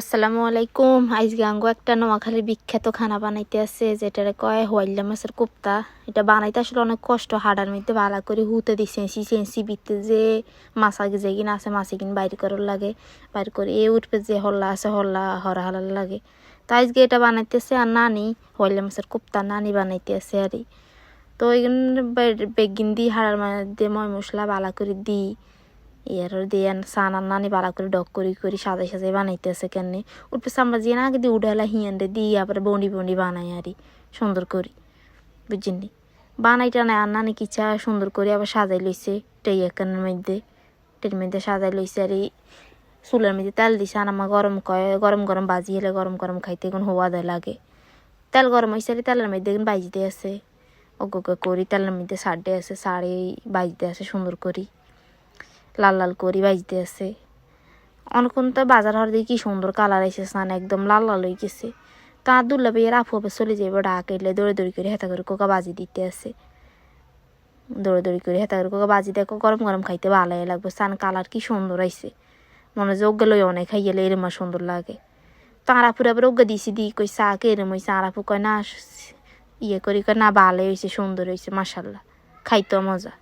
আসসালামু আলাইকুম। আজকে আঙ্গো একটা নোয়াখালীর বিখ্যাত খানা বানাইতে আছে, যেটারে কয় হোয়াইল্লা মাছের কোপ্তা। এটা বানাইতে আসলে অনেক কষ্ট, হাডার মধ্যে ভালো করে হুতে দিই সেন্সি সেন্সি বিতে যে মাছ আগে যে কিনা আছে, মাছে কিন বাইর করার লাগে, বাইর করে এ উঠবে যে হল্লা আছে, হল্লা হরা হালার লাগে। তো আজকে এটা বানাইতেছে আর নানি হোয়াইল্লা মাছের কোপ্তা নানি বানাইতে আছে আর তো ওইখানে বেগিন দিই, হাড়ার মধ্যে ময় মশলা ভালো করে দিই। ইয়ার দিয়ে সান নানি বালা করে ডক করি করি সাজাই সাজাই বানাইতেছে কেন উঠবে সামরা দিয়ে না আগে দিয়ে উঠালা হিয়ানরে দিয়ে আবার বন্ডি বন্ডি বানাই আরি, সুন্দর করি। বুঝিনি? বানাইটা নাই আর নানি কিচ্ছা সুন্দর করে আবার সাজাই লইছে টেই একানের মধ্যে। টের মধ্যে সাজাই লইছে আর, চুলের মধ্যে তেল দিছে, আর আমার গরম কয়, গরম গরম বাজি হলে গরম গরম খাইতে এখন হওয়া দেয় লাগে। তেল গরম হয়েছে আর, তেলের মধ্যে এখন বাজিতে আছে। অজ্ঞ করি, তেলের মধ্যে সারডে আছে, সারে বাজিতে আছে সুন্দর করি। লাল লাল করি বাজতে আছে। অনেকক্ষণ তো বাজার হওয়ার দিয়ে কি সুন্দর কালার এসে স্নান, একদম লাল লাল হয়ে গেছে। তা দুর্লা ভাইয়ের আপু আবার চলে ডাক এলে দৌড়ে দৌড়ি করে হেতা করে কোকা বাজি দিতে আছে। দৌড়ে দৌড়ি করে হেতা করে কোকা বাজি দেখো গরম গরম খাইতে ভালো লাগবে। স্নান কালার কি সুন্দর আইছে। মনে যোগ গেলে অনেক খাইলে এরম আর সুন্দর লাগে। তারাপুর আবার ওগা দিছি, দি কই চা কে এরম হয়েছে আরাপু কয়, না ইয়ে করি কয়, না ভালো হয়েছে সুন্দর হয়েছে মাসাল্লাহ খাইতো মজা।